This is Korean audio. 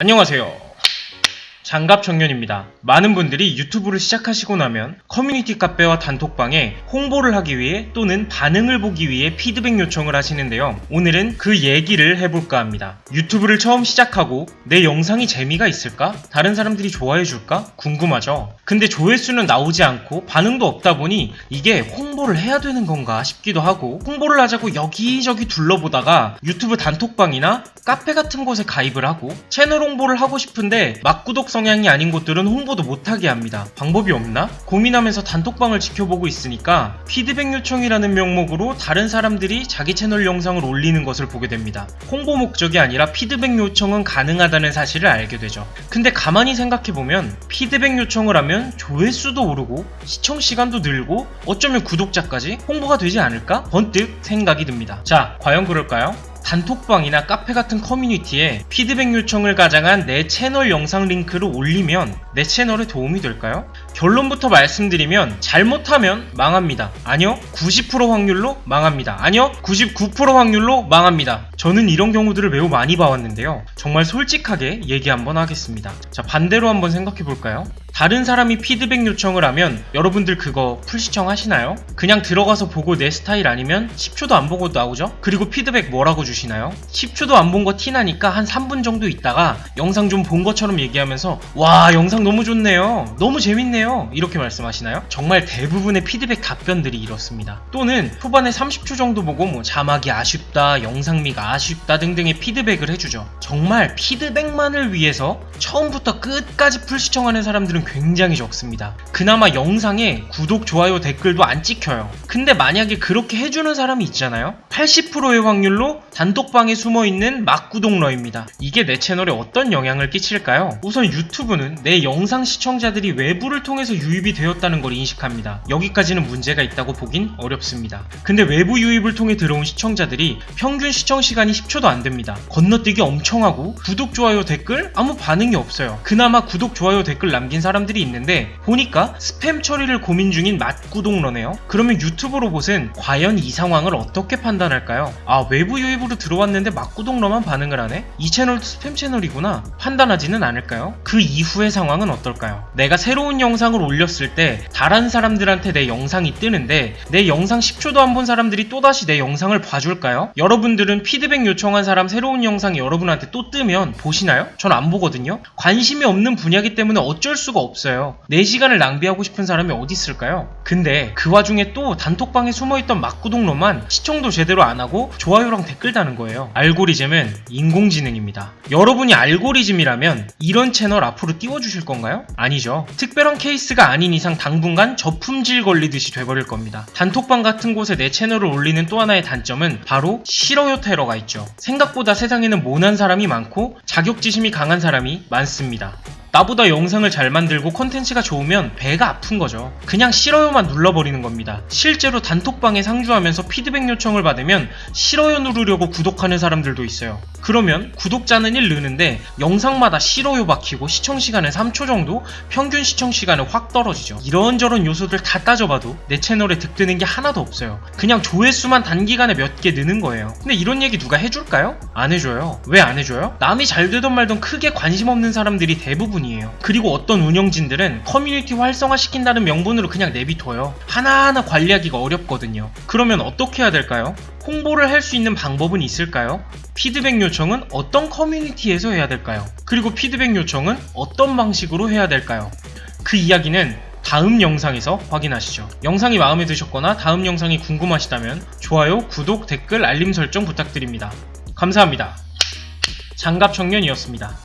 안녕하세요. 장갑 청년입니다. 많은 분들이 유튜브를 시작하시고 나면 커뮤니티 카페와 단톡방에 홍보를 하기 위해 또는 반응을 보기 위해 피드백 요청을 하시는데요. 오늘은 그 얘기를 해볼까 합니다. 유튜브를 처음 시작하고 내 영상이 재미가 있을까? 다른 사람들이 좋아해줄까? 궁금하죠? 근데 조회수는 나오지 않고 반응도 없다 보니 이게 홍보를 해야 되는 건가 싶기도 하고 홍보를 하자고 여기저기 둘러보다가 유튜브 단톡방이나 카페 같은 곳에 가입을 하고 채널 홍보를 하고 싶은데 막 구독 성 향이 아닌 곳들은 홍보도 못하게 합니다. 방법이 없나? 고민하면서 단톡방을 지켜보고 있으니까 피드백 요청이라는 명목으로 다른 사람들이 자기 채널 영상을 올리는 것을 보게 됩니다. 홍보 목적이 아니라 피드백 요청은 가능하다는 사실을 알게 되죠. 근데 가만히 생각해보면 피드백 요청을 하면 조회수도 오르고 시청 시간도 늘고 어쩌면 구독자까지 홍보가 되지 않을까? 번뜩 생각이 듭니다. 자, 과연 그럴까요? 단톡방이나 카페 같은 커뮤니티에 피드백 요청을 가장한 내 채널 영상 링크를 올리면 내 채널에 도움이 될까요? 결론부터 말씀드리면 잘못하면 망합니다. 아니요, 90% 확률로 망합니다. 아니요, 99% 확률로 망합니다. 저는 이런 경우들을 매우 많이 봐왔는데요. 정말 솔직하게 얘기 한번 하겠습니다. 자, 반대로 한번 생각해 볼까요? 다른 사람이 피드백 요청을 하면 여러분들 그거 풀시청 하시나요? 그냥 들어가서 보고 내 스타일 아니면 10초도 안 보고 나오죠? 그리고 피드백 뭐라고 주시나요? 10초도 안 본 거 티나니까 한 3분 정도 있다가 영상 좀 본 것처럼 얘기하면서 와 영상 너무 좋네요 너무 재밌네요 이렇게 말씀하시나요? 정말 대부분의 피드백 답변들이 이렇습니다 또는 후반에 30초 정도 보고 뭐 자막이 아쉽다 영상미가 아쉽다 등등의 피드백을 해주죠. 정말 피드백만을 위해서 처음부터 끝까지 풀 시청하는 사람들은 굉장히 적습니다. 그나마 영상에 구독, 좋아요, 댓글도 안 찍혀요. 근데 만약에 그렇게 해주는 사람이 있잖아요? 80%의 확률로 단톡방에 숨어있는 막구독러입니다. 이게 내 채널에 어떤 영향을 끼칠까요? 우선 유튜브는 내 영상 시청자들이 외부를 통해서 유입이 되었다는 걸 인식합니다. 여기까지는 문제가 있다고 보긴 어렵습니다. 근데 외부 유입을 통해 들어온 시청자들이 평균 시청 시간이 10초도 안 됩니다. 건너뛰기 엄청 하고 구독, 좋아요, 댓글 아무 반응 이 없어요. 그나마 구독, 좋아요, 댓글 남긴 사람들이 있는데 보니까 스팸 처리를 고민 중인 맛구독러네요. 그러면 유튜브 로봇은 과연 이 상황을 어떻게 판단할까요? 아 외부 유입으로 들어왔는데 맛구독러만 반응을 하네? 이 채널도 스팸 채널이구나 판단하지는 않을까요? 그 이후의 상황은 어떨까요? 내가 새로운 영상을 올렸을 때 다른 사람들한테 내 영상이 뜨는데 내 영상 10초도 안 본 사람들이 또다시 내 영상을 봐줄까요? 여러분들은 피드백 요청한 사람 새로운 영상이 여러분한테 또 뜨면 보시나요? 전 안 보거든요. 관심이 없는 분야기 때문에 어쩔 수가 없어요. 내 시간을 낭비하고 싶은 사람이 어디 있을까요? 근데 그 와중에 또 단톡방에 숨어있던 막구동로만 시청도 제대로 안 하고 좋아요랑 댓글 다는 거예요. 알고리즘은 인공지능입니다. 여러분이 알고리즘이라면 이런 채널 앞으로 띄워주실 건가요? 아니죠. 특별한 케이스가 아닌 이상 당분간 저품질 걸리듯이 돼버릴 겁니다. 단톡방 같은 곳에 내 채널을 올리는 또 하나의 단점은 바로 싫어요 테러가 있죠. 생각보다 세상에는 모난 사람이 많고 자격지심이 강한 사람이 많습니다. 나보다 영상을 잘 만들고 컨텐츠가 좋으면 배가 아픈 거죠. 그냥 싫어요만 눌러버리는 겁니다. 실제로 단톡방에 상주하면서 피드백 요청을 받으면 싫어요 누르려고 구독하는 사람들도 있어요. 그러면 구독자는 1 느는데 영상마다 싫어요 박히고 시청 시간은 3초 정도, 평균 시청 시간은 확 떨어지죠. 이런저런 요소들 다 따져봐도 내 채널에 득되는 게 하나도 없어요. 그냥 조회수만 단기간에 몇 개 느는 거예요. 근데 이런 얘기 누가 해줄까요? 안 해줘요. 왜 안 해줘요? 남이 잘 되던 말던 크게 관심 없는 사람들이 대부분이 에요. 그리고 어떤 운영진들은 커뮤니티 활성화 시킨다는 명분으로 그냥 내비둬요. 하나하나 관리하기가 어렵거든요. 그러면 어떻게 해야 될까요? 홍보를 할 수 있는 방법은 있을까요? 피드백 요청은 어떤 커뮤니티에서 해야 될까요? 그리고 피드백 요청은 어떤 방식으로 해야 될까요? 그 이야기는 다음 영상에서 확인하시죠. 영상이 마음에 드셨거나 다음 영상이 궁금하시다면 좋아요, 구독, 댓글, 알림 설정 부탁드립니다. 감사합니다. 장갑 청년이었습니다.